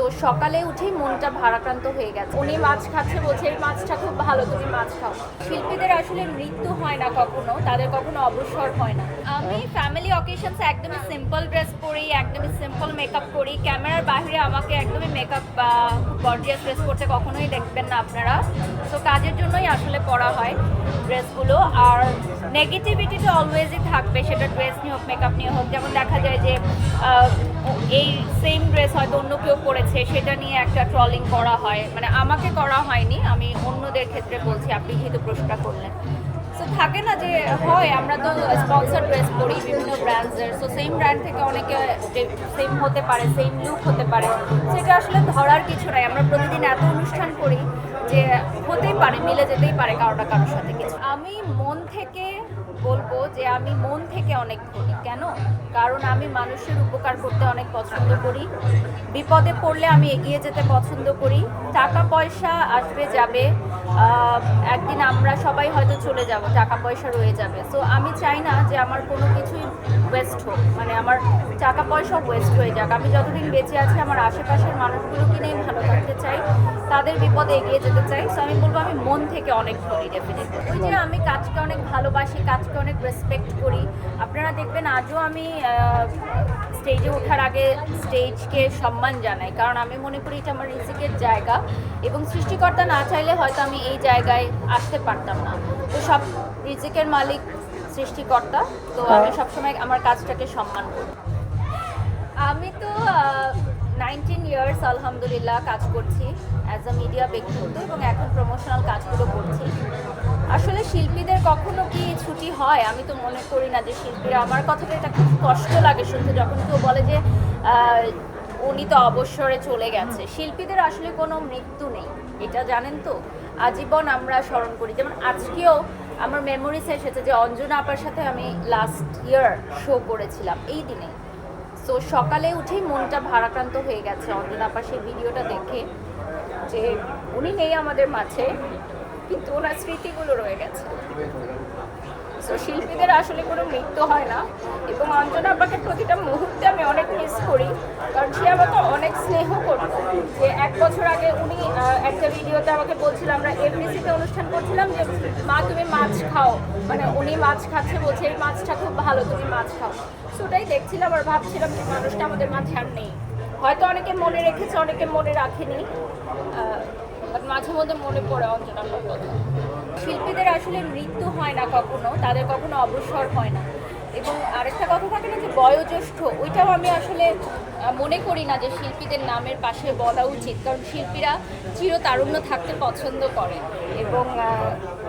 তো সকালে উঠেই মনটা ভারাক্রান্ত হয়ে গেছে। উনি মাছ খাচ্ছে বলছে, এই মাছটা খুব ভালো, তুমি মাছ খাও। শিল্পীদের আসলে মৃত্যু হয় না কখনো, তাদের কখনো অবসর হয় না। আমি ফ্যামিলি অকেশনস একদমই সিম্পল ড্রেস পরি, একদমই সিম্পল মেকআপ করি। ক্যামেরার বাইরে আমাকে একদমই মেকআপ বা গর্জিয়াস ড্রেস করতে কখনোই দেখবেন না আপনারা। তো কাজের জন্যই আসলে পরা হয় ড্রেসগুলো আর নেগেটিভিটি তো অলওয়েজই থাকবে, সেটা ড্রেস নিয়ে হোক মেকআপ নিয়ে হোক। যেমন দেখা যায় যে এই সেম ড্রেস হয়তো অন্য কেউ পরেছে সেটা নিয়ে একটা ট্রলিং করা হয়। মানে আমাকে করা হয়নি, আমি অন্যদের ক্ষেত্রে বলছি, আপনি যেহেতু প্রশ্নটা করলেন। সো থাকে না যে হয়, আমরা তো স্পন্সর ড্রেস পরি বিভিন্ন ব্র্যান্ডসের সো সেম ব্র্যান্ড থেকে অনেকে সেম হতে পারে সেম লুক হতে পারে। সেটা আসলে ধরার কিছু নাই। আমরা প্রতিদিন এত অনুষ্ঠান করি যে হতেই পারে, মিলে যেতেই পারে কারোটা কারোর সাথে কিছু। আমি মন থেকে বলব যে আমি মন থেকে অনেক ধনী। কেন? কারণ আমি মানুষের উপকার করতে অনেক পছন্দ করি। বিপদে পড়লে আমি এগিয়ে যেতে পছন্দ করি। টাকা পয়সা আসবে, যাবে। একদিন আমরা সবাই হয়তো চলে যাব টাকা পয়সা রয়ে যাবে। সো আমি চাই না যে আমার কোনো কিছুই ওয়েস্ট হোক। মানে আমার টাকা পয়সা ওয়েস্ট হয়ে যাক। আমি যতদিন বেঁচে আছি, আমার আশেপাশের মানুষগুলোকে নিয়ে ভালো থাকতে চাই, তাদের বিপদে এগিয়ে যেতে চাই। সো আমি বলব, আমি মন থেকে অনেক ধরি ডেফিনেটলি ওই যে আমি কাজকে অনেক ভালোবাসি, কাজকে অনেক রেসপেক্ট করি। আপনারা দেখবেন, আজও আমি স্টেজে ওঠার আগে স্টেজকে সম্মান জানাই। কারণ আমি মনে করি এটা আমার রিজিকের জায়গা এবং সৃষ্টিকর্তা না চাইলে হয়তো আমি এই জায়গায় আসতে পারতাম না। তো সব রিজিকের মালিক সৃষ্টিকর্তা তো আমি সবসময় আমার কাজটাকে সম্মান করি। আমি তো নাইনটিন ইয়ার্স আলহামদুলিল্লাহ কাজ করছি অ্যাজ আ মিডিয়া ব্যক্তিত্ব এবং এখন প্রমোশনাল কাজগুলো করছি। আসলে শিল্পীদের কখনো কি ছুটি হয়? আমি তো মনে করি না যে শিল্পীরা, আমার কথাটা এটা খুব কষ্ট লাগে শুনতে যখন কেউ বলে যে উনি তো অবসরে চলে গেছে। শিল্পীদের আসলে কোনো মৃত্যু নেই, এটা জানেন তো? আজীবন আমরা স্মরণ করি। যেমন আজকেও আমার মেমোরিজ এসেছে যে, অঞ্জনা আপার সাথে আমি লাস্ট ইয়ার শো করেছিলাম, এই দিনে। সো সকালে উঠেই মনটা ভারাক্রান্ত হয়ে গেছে অঞ্জনা আপার সেই ভিডিওটা দেখে যে, উনি নেই আমাদের মাঝে। কিন্তু ওনার স্মৃতিগুলো রয়ে গেছে। সো শিল্পীদের আসলে কোনো মৃত্যু হয় না। এবং অঞ্জনা আপাকে প্রতিটা মুহূর্তে আমি অনেক মিস করি। কারণ সে আমাকে অনেক স্নেহ করতো। যে এক বছর আগে উনি একটা ভিডিওতে আমাকে বলছিল, আমরা এফডিসিতে অনুষ্ঠান করছিলাম যে, মা, তুমি মাছ খাও। মানে উনি মাছ খাচ্ছে বলছে, এই মাছটা খুব ভালো, তুমি মাছ খাও। সো ওটাই দেখছিলাম আর ভাবছিলাম যে, মানুষটা আমাদের মাঝে আর নেই। হয়তো অনেকে মনে রেখেছে, অনেকে মনে রাখেনি। বাট মাঝে মধ্যে মনে পড়ে অঞ্জনার কথা শিল্পীদের আসলে মৃত্যু হয় না কখনো, তাদের কখনো অবসর হয় না। এবং আরেকটা কথা থাকে না যে বয়োজ্যেষ্ঠ ওইটাও আমি আসলে মনে করি না যে শিল্পীদের নামের পাশে বলা উচিত। কারণ শিল্পীরা চিরতারুণ্য থাকতে পছন্দ করে এবং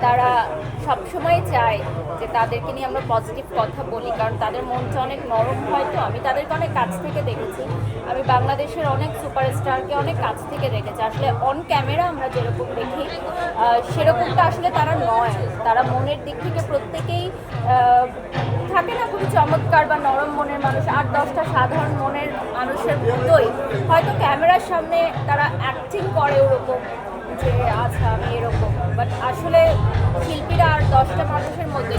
তারা সবসময় চায় যে তাদেরকে নিয়ে আমরা পজিটিভ কথা বলি কারণ তাদের মনটা অনেক নরম হয় তো। আমি তাদেরকে অনেক কাছ থেকে দেখেছি। আমি বাংলাদেশের অনেক সুপারস্টারকে অনেক কাছ থেকে দেখেছি। আসলে অন ক্যামেরা আমরা যেরকম দেখি সেরকমটা আসলে তারা নয়। তারা মনের দিক থেকে প্রত্যেকেই আহ, থাকে না, খুবই চমৎকার বা নরম মনের মানুষ। আর দশটা সাধারণ মনের মানুষের মতোই। হয়তো ক্যামেরার সামনে তারা অ্যাক্টিং করে ওরকম যে আচ্ছা আমি এরকম। বাট আসলে শিল্পীরা আর দশটা মানুষের মধ্যে